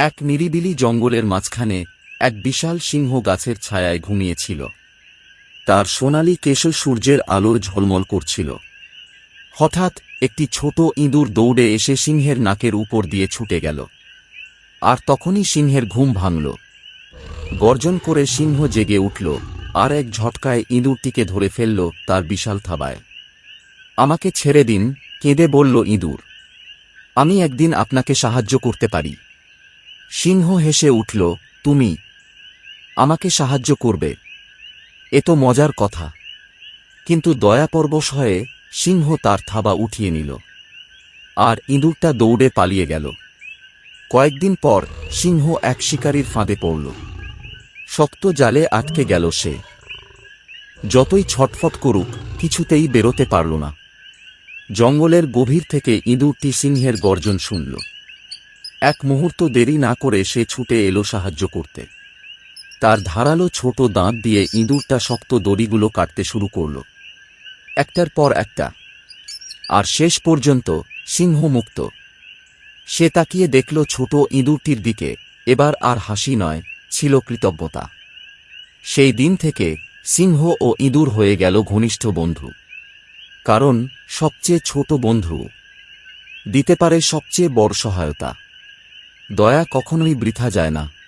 এক নিরিবিলি জঙ্গলের মাঝখানে এক বিশাল সিংহ গাছের ছায়ায় ঘুমিয়েছিল। তার সোনালি কেশ সূর্যের আলোর ঝলমল করছিল। হঠাৎ একটি ছোট ইঁদুর দৌড়ে এসে সিংহের নাকের উপর দিয়ে ছুটে গেল। আর তখনই সিংহের ঘুম ভাঙল। গর্জন করে সিংহ জেগে উঠল, আর এক ঝটকায় ইঁদুরটিকে ধরে ফেলল তার বিশাল থাবায়। আমাকে ছেড়ে দিন, কেঁদে বলল ইঁদুর। আমি একদিন আপনাকে সাহায্য করতে পারি। সিংহ হেসে উঠল, তুমি আমাকে সাহায্য করবে। এ তো মজার কথা। কিন্তু দয়াপরবশ হয়ে সিংহ তার থাবা উঠিয়ে নিল। আর ইঁদুরটা দৌড়ে পালিয়ে গেল। কয়েকদিন পর সিংহ এক শিকারীর ফাঁদে পড়ল। শক্ত জালে আটকে গেল সে। যতই ছটফট করুক, কিছুতেই বেরোতে পারল না। জঙ্গলের গভীর থেকে ইঁদুরটি সিংহের গর্জন শুনল। এক মুহূর্ত দেরি না করে সে ছুটে এলো সাহায্য করতে। তার ধারালো ছোট দাঁত দিয়ে ইঁদুরটা শক্ত দড়িগুলো কাটতে শুরু করল। একটার পর একটা। আর শেষ পর্যন্ত সিংহ মুক্ত সে তাকিয়ে দেখল ছোট ইঁদুরটির দিকে এবার আর হাসি নয়, ছিল কৃতজ্ঞতা। সেই দিন থেকে সিংহ ও ইঁদুর হয়ে গেল ঘনিষ্ঠ বন্ধু। কারণ সবচেয়ে ছোট বন্ধু দিতে পারে সবচেয়ে বড় সহায়তা। দয়া কখনোই বৃথা যায় না।